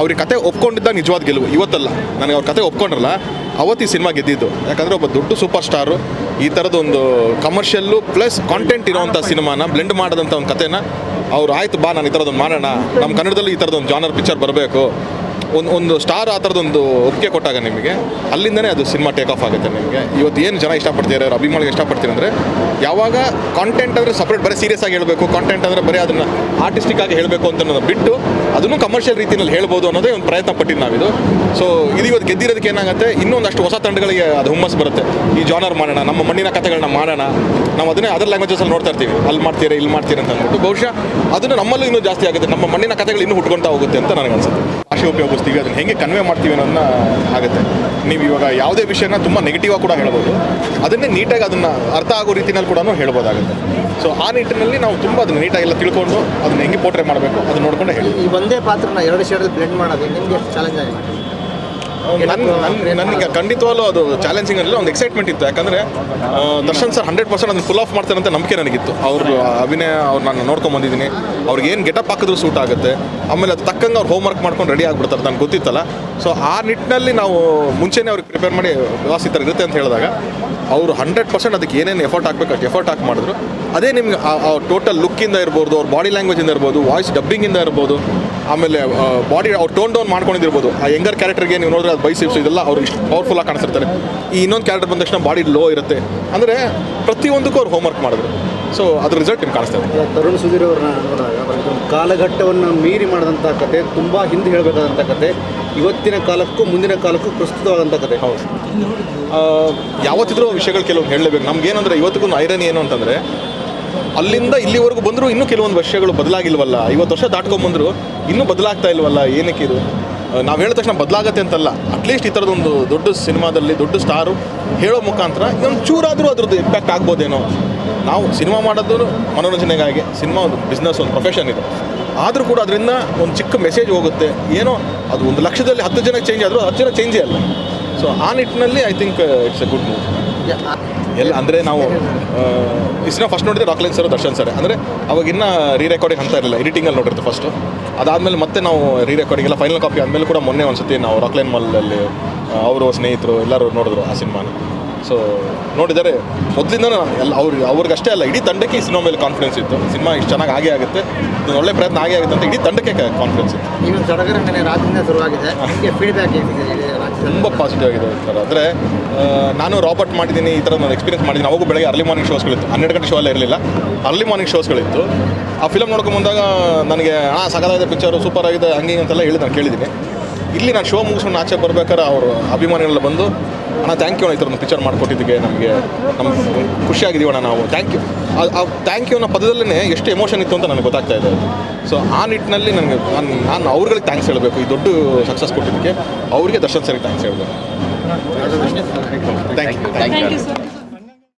ಅವ್ರಿಗೆ ಕತೆ ಒಪ್ಕೊಂಡಿದ್ದ ನಿಜವಾದ ಗೆಲುವು. ಇವತ್ತಲ್ಲ, ನನಗೆ ಅವ್ರ ಕತೆ ಒಪ್ಕೊಂಡ್ರಲ್ಲ, ಅವತ್ತು ಈ ಸಿನಿಮಾ ಗೆದ್ದಿದ್ದು. ಯಾಕಂದರೆ ಒಬ್ಬ ದೊಡ್ಡ ಸೂಪರ್ ಸ್ಟಾರು ಈ ಥರದೊಂದು ಕಮರ್ಷಿಯಲ್ಲು ಪ್ಲಸ್ ಕಾಂಟೆಂಟ್ ಇರೋವಂಥ ಸಿನಿಮಾನ ಬ್ಲೆಂಡ್ ಮಾಡಿದಂಥ ಒಂದು ಕತೆನ ಅವ್ರು, ಆಯ್ತು ಬಾ, ನಾನು ಈ ಥರದೊಂದು ಮಾಡೋಣ. ನಮ್ಮ ಕನ್ನಡದಲ್ಲಿ ಈ ಥರದೊಂದು ಜಾನರ್ ಪಿಕ್ಚರ್ ಬರಬೇಕು. ಒಂದು ಒಂದು ಸ್ಟಾರ್ ಆ ಥರದೊಂದು ಒಪ್ಪಿಗೆ ಕೊಟ್ಟಾಗ ನಿಮಗೆ, ಅಲ್ಲಿಂದನೇ ಅದು ಸಿನಿಮಾ ಟೇಕ್ ಆಫ್ ಆಗುತ್ತೆ ನಿಮಗೆ. ಇವತ್ತು ಏನು ಜನ ಇಷ್ಟಪಡ್ತೀರ ಅವ್ರ ಅಭಿಮಾನಿಗೆ ಇಷ್ಟಪಡ್ತೀರ ಅಂದರೆ, ಯಾವಾಗ ಕಾಂಟೆಂಟ್ ಅಂದರೆ ಸಪ್ರೇಟ್ ಬರೀ ಸೀರಿಯಸ್ ಆಗಿ ಹೇಳಬೇಕು ಕಾಂಟೆಂಟ್ ಅಂದರೆ ಬರೀ ಅದನ್ನು ಆರ್ಟಿಸ್ಟಿಕ್ ಆಗಿ ಹೇಳಬೇಕು ಅಂತ ಬಿಟ್ಟು, ಅದನ್ನು ಕಮರ್ಷಿಯಲ್ ರೀತಿಯಲ್ಲಿ ಹೇಳ್ಬೋದು ಅನ್ನೋದೇ ಒಂದು ಪ್ರಯತ್ನ ಪಟ್ಟಿದ್ದು ನಾವಿದು. ಸೊ ಇದು ಇವತ್ತು ಗೆದ್ದಿರೋದಕ್ಕೆ ಏನಾಗುತ್ತೆ, ಇನ್ನೊಂದಷ್ಟು ಹೊಸ ತಂಡಗಳಿಗೆ ಅದು ಹುಮ್ಮಸ್ ಬರುತ್ತೆ. ಈ ಜಾನರ್ ಮಾಡೋಣ, ನಮ್ಮ ಮಣ್ಣಿನ ಕಥೆಗಳನ್ನ ಮಾಡೋಣ, ನಾವು ಅದನ್ನೇ ಅದರ್ ಲ್ಯಾಂಗ್ವೇಜಸಲ್ಲಿ ನೋಡ್ತಾ ಇರ್ತೀವಿ. ಅಲ್ಲಿ ಮಾಡ್ತೀರಾ, ಇಲ್ಲಿ ಮಾಡ್ತೀರಾ ಅಂತ ಅಂದ್ಬಿಟ್ಟು. ಬಹುಶಃ ಅದನ್ನು ನಮ್ಮಲ್ಲೂ ಇನ್ನೂ ಜಾಸ್ತಿ ಆಗುತ್ತೆ, ನಮ್ಮ ಮಣ್ಣಿನ ಕಥೆಗಳು ಇನ್ನೂ ಹುಟ್ಕೊಳ್ತಾ ಹೋಗುತ್ತೆ ಅಂತ ನನಗೆ ಅನ್ಸುತ್ತೆ ಭಾಷೆ ಉಪಯೋಗಿಸ್ತೀವಿ ಅದನ್ನು ಹೆಂಗೆ ಕನ್ವೆ ಮಾಡ್ತೀವಿ ಅನ್ನೋದನ್ನ ಆಗುತ್ತೆ. ನೀವು ಇವಾಗ ಯಾವುದೇ ವಿಷಯನ ತುಂಬ ನೆಗೆಟಿವ್ ಕೂಡ ಹೇಳ್ಬೋದು. ಅದನ್ನೇ ನೀಟಾಗಿ ಅದನ್ನು ಅರ್ಥ ಆಗೋ ರೀತಿನಲ್ಲಿ ಕೂಡ ಹೇಳ್ಬೋದಾಗುತ್ತೆ. ಸೊ ಆ ನಿಟ್ಟಿನಲ್ಲಿ ನಾವು ತುಂಬ ಅದನ್ನು ನೀಟಾಗೆಲ್ಲ ತಿಳ್ಕೊಂಡು ಅದನ್ನ ಹೆಂಗೆ ಪೋಟ್ರೆ ಮಾಡಬೇಕು ಅದನ್ನ ನೋಡ್ಕೊಂಡು ಹೇಳಿ. ಈ ಒಂದೇ ಪಾತ್ರನ ಎರಡು ಶೇಡಲ್ಲಿ ಬ್ಲೆಂಡ್ ಮಾಡೋದು ನಿಮಗೆ ಚಾಲೆಂಜ್ ಆಗಿದೆ? ನನ್ನ ನನಗೆ ಖಂಡಿತವಾಗ್ಲೂ ಅದು ಚಾಲೆಂಜಿಂಗ್ ಅಲ್ಲ ಒಂದು ಎಕ್ಸೈಟ್ಮೆಂಟ್ ಇತ್ತು. ಯಾಕಂದರೆ ದರ್ಶನ್ ಸರ್ ಹಂಡ್ರೆಡ್ ಪರ್ಸೆಂಟ್ ಅದನ್ನು ಫುಲ್ ಆಫ್ ಮಾಡ್ತಾರೆ ಅಂತ ನಂಬಿಕೆ ನನಗಿತ್ತು. ಅವ್ರ ಅಭಿನಯ ಅವ್ರು ನಾನು ನೋಡ್ಕೊಂಡು ಬಂದಿದ್ದೀನಿ. ಅವ್ರಿಗೆ ಏನು ಗೆಟಪ್ ಹಾಕಿದ್ರು ಸೂಟ್ ಆಗುತ್ತೆ. ಆಮೇಲೆ ಅದು ತಕ್ಕಂಗೆ ಅವ್ರು ಹೋಮ್ ವರ್ಕ್ ಮಾಡ್ಕೊಂಡು ರೆಡಿ ಆಗಿಬಿಡ್ತಾರೆ. ನನಗೆ ಗೊತ್ತಿತ್ತಲ್ಲ. ಸೊ ಆ ನಿಟ್ಟಿನಲ್ಲಿ ನಾವು ಮುಂಚೆನೇ ಅವ್ರಿಗೆ ಪ್ರಿಪೇರ್ ಮಾಡಿ ವ್ಯವಸ್ಥೆ ಥರ ಇರುತ್ತೆ ಅಂತ ಹೇಳಿದಾಗ ಅವರು ಹಂಡ್ರೆಡ್ ಪರ್ಸೆಂಟ್ ಅದಕ್ಕೆ ಏನೇನು ಎಫರ್ಟ್ ಹಾಕಬೇಕು ಅಷ್ಟು ಎಫರ್ಟ್ ಹಾಕಿ ಮಾಡಿದ್ರು. ಅದೇ ನಿಮ್ಗೆ ಟೋಟಲ್ ಲುಕ್ಕಿಂದ ಇರ್ಬೋದು ಅವ್ರ ಬಾಡಿ ಲ್ಯಾಂಗ್ವೇಜಿಂದ ಇರ್ಬೋದು ವಾಯ್ಸ್ ಡಬ್ಬಿಂಗಿಂದ ಇರ್ಬೋದು ಆಮೇಲೆ ಬಾಡಿ ಅವ್ರು ಟೋನ್ ಡೌನ್ ಮಾಡ್ಕೊಂಡಿರ್ಬೋದು ಆ ಯಂಗರ್ ಕ್ಯಾರೆಕ್ಟರ್ಗೆ ನೀವು ನೋಡಿದ್ರೆ ಬೈಸಿಪ್ಸ್ ಇದೆಲ್ಲ ಅವ್ರು ಇಷ್ಟು ಪವರ್ಫುಲ್ ಆಗಿ ಕಾಣಿಸ್ತಿರ್ತಾರೆ ಈ ಇನ್ನೊಂದು ಕ್ಯಾರೆಕ್ಟರ್ ಬಂದ ತಕ್ಷಣ ಬಾಡಿ ಲೋ ಇರುತ್ತೆ. ಅಂದರೆ ಪ್ರತಿಯೊಂದಕ್ಕೂ ಅವ್ರು ಹೋಮ್ವರ್ಕ್ ಮಾಡಿದ್ರು. ಸೊ ಅದ್ರ ರಿಸಲ್ಟ್ ನಿಮ್ಗೆ ಕಾಣಿಸ್ತಾ ಇದೆ. ತರುಣ್ ಸುಧೀರ್ ಅವ್ರನ್ನ ನೋಡಿದಾಗ ಕಾಲಘಟ್ಟವನ್ನು ಮೀರಿ ಮಾಡಿದಂಥ ಕತೆ ತುಂಬ ಹಿಂದೆ ಹೇಳಬೇಕಾದಂಥ ಕತೆ ಇವತ್ತಿನ ಕಾಲಕ್ಕೂ ಮುಂದಿನ ಕಾಲಕ್ಕೂ ಪ್ರಸ್ತುತವಾದಂಥ ಕತೆ. ಹೌದು. ಆ, ಯಾವತ್ತಿದ್ರೂ ವಿಷಯಗಳು ಕೆಲವೊಂದು ಹೇಳಲೇಬೇಕು. ನಮ್ಗೇನಂದ್ರೆ ಇವತ್ತಿಗೂ ಐರನ್ ಏನು ಅಂತಂದರೆ ಅಲ್ಲಿಂದ ಇಲ್ಲಿವರೆಗೂ ಬಂದರೂ ಇನ್ನೂ ಕೆಲವೊಂದು ವರ್ಷಗಳು ಬದಲಾಗಿಲ್ವಲ್ಲ. ಐವತ್ತು ವರ್ಷ ದಾಟ್ಕೊಂಡ್ಬಂದ್ರು ಇನ್ನೂ ಬದಲಾಗ್ತಾ ಇಲ್ವಲ್ಲ ಏನಕ್ಕೆ ಇದು? ನಾವು ಹೇಳಿದ ತಕ್ಷಣ ಬದಲಾಗತ್ತೆ ಅಂತಲ್ಲ. ಅಟ್ಲೀಸ್ಟ್ ಈ ಥರದೊಂದು ದೊಡ್ಡ ಸಿನಿಮಾದಲ್ಲಿ ದೊಡ್ಡ ಸ್ಟಾರು ಹೇಳೋ ಮುಖಾಂತರ ಇನ್ನೊಂದು ಚೂರಾದರೂ ಅದ್ರದ್ದು ಇಂಪ್ಯಾಕ್ಟ್ ಆಗ್ಬೋದೇನೋ. ನಾವು ಸಿನಿಮಾ ಮಾಡೋದು ಮನೋರಂಜನೆಗಾಗಿ ಸಿನಿಮಾ ಒಂದು ಬಿಸ್ನೆಸ್ ಒಂದು ಪ್ರೊಫೆಷನ್ ಇದು. ಆದರೂ ಕೂಡ ಅದರಿಂದ ಒಂದು ಚಿಕ್ಕ ಮೆಸೇಜ್ ಹೋಗುತ್ತೆ. ಏನೋ ಅದು ಒಂದು ಲಕ್ಷದಲ್ಲಿ ಹತ್ತು ಜನ ಚೇಂಜ್ ಆದರೂ ಹತ್ತು ಜನ ಚೇಂಜೇ ಅಲ್ಲ. ಸೊ ಆ ನಿಟ್ಟಿನಲ್ಲಿ I think it's a good move ಎಲ್ಲ ಅಂದರೆ ನಾವು ಈ ಫಸ್ಟ್ ನೋಡಿದ್ರೆ ರಾಕ್ಲೈನ್ ಸರ್ ದರ್ಶನ್ ಸರ್ ಅಂದರೆ ಅವಾಗಿನ್ನ ರೀ ರೆಕಾರ್ಡಿಂಗ್ ಅಂತ ಇರಲಿಲ್ಲ ಎಡಿಟಿಂಗಲ್ಲಿ ನೋಡಿರ್ತೀವಿ ಫಸ್ಟು ಅದಾದಮೇಲೆ ಮತ್ತೆ ನಾವು ರೀ ರೆಕಾರ್ಡಿಂಗ್ ಎಲ್ಲ ಫೈನಲ್ ಕಾಪಿ ಆದಮೇಲೆ ಕೂಡ ಮೊನ್ನೆ ಒಂದು ಸತಿ ನಾವು ರಾಕ್ಲೈನ್ ಮಾಲಲ್ಲಿ ಅವರು ಸ್ನೇಹಿತರು ಎಲ್ಲರೂ ನೋಡಿದ್ರು ಆ ಸಿನಿಮಾನ. ಸೊ ನೋಡಿದರೆ ಮೊದಲಿಂದ ಎಲ್ಲ ಅವ್ರಿಗೆ ಅವ್ರಿಗಷ್ಟೇ ಅಲ್ಲ ಇಡೀ ತಂಡಕ್ಕೆ ಈ ಸಿನಿಮಾ ಮೇಲೆ ಕಾನ್ಫಿಡೆನ್ಸ್ ಇತ್ತು. ಸಿನಿಮಾ ಇಷ್ಟು ಚೆನ್ನಾಗಿ ಆಗೇ ಆಗುತ್ತೆ. ಇದೊಂದು ಒಳ್ಳೆ ಪ್ರಯತ್ನ ಆಗೇ ಆಗುತ್ತೆ ಅಂತ ಇಡೀ ತಂಡಕ್ಕೆ ಕಾನ್ಫಿಡೆನ್ಸ್ ಇತ್ತು. ಸಡಗರ ನೆನೆ ರಾಜ್ಯದಿಂದ ಶುರುವಾಗಿದೆ. ಫೀಡ್ಬ್ಯಾಕ್ ತುಂಬ ಪಾಸಿಟಿವ್ ಆಗಿದೆ ಸರ್ ಆದರೆ ನಾನು ರಾಬರ್ಟ್ ಮಾಡಿದ್ದೀನಿ ಈ ಥರ ನಾನು ಎಕ್ಸ್ಪೀರಿಯನ್ಸ್ ಮಾಡಿದ್ದೀನಿ. ಅವಾಗೂ ಬೆಳಗ್ಗೆ ಅರ್ಲಿ ಮಾರ್ನಿಂಗ್ ಶೋಸ್ಗಳಿತ್ತು ಹನ್ನೆರಡು ಗಂಟೆ ಶೋ ಎಲ್ಲ ಇರಲಿಲ್ಲ. ಅರ್ಲಿ ಮಾರ್ನಿಂಗ್ ಶೋಸ್ಗಳಿತ್ತು ಆ ಫಿಲಮ್ ನೋಡ್ಕೊಂಡು ಬಂದಾಗ ನನಗೆ ಹಾಂ ಸಗದಾಗಿದೆ ಪಿಕ್ಚರು ಸೂಪರ್ ಆಗಿದೆ ಹಂಗೆ ಹಿಂಗೆ ಅಂತೆಲ್ಲ ಹೇಳಿ ನಾನು ಕೇಳಿದ್ದೀನಿ. ಇಲ್ಲಿ ನಾನು ಶೋ ಮುಗಿಸ್ಕೊಂಡು ಆಚೆ ಬರ್ಬೇಕಾದ್ರೆ ಅವರು ಅಭಿಮಾನಿಗಳೆಲ್ಲ ಬಂದು ಅಣ್ಣ ಥ್ಯಾಂಕ್ ಯು ಅಣ್ಣ ಈ ಥರ ಒಂದು ಪಿಕ್ಚರ್ ಮಾಡಿಕೊಟ್ಟಿದ್ದಕ್ಕೆ ನಮಗೆ. ನಮ್ಗೆ ಖುಷಿಯಾಗಿದ್ದೀವಣ್ಣ ನಾವು. ಥ್ಯಾಂಕ್ ಯು ಆ ಥ್ಯಾಂಕ್ ಯು ಅನ್ನೋ ಪದದಲ್ಲೇ ಎಷ್ಟು ಎಮೋಷನ್ ಇತ್ತು ಅಂತ ನನಗೆ ಗೊತ್ತಾಗ್ತಾ ಇದೆ ಸೊ ಆ ನಿಟ್ಟಿನಲ್ಲಿ ನನಗೆ ನಾನು ನಾನು ಅವ್ರುಗಳಿಗೆ ಥ್ಯಾಂಕ್ಸ್ ಹೇಳಬೇಕು. ಈ ದೊಡ್ಡ ಸಕ್ಸಸ್ ಕೊಟ್ಟಿದ್ದಕ್ಕೆ ಅವರಿಗೆ ದರ್ಶನ್ ಸರಿಗೆ ಥ್ಯಾಂಕ್ಸ್ ಹೇಳಬೇಕು. Thank you thank you sir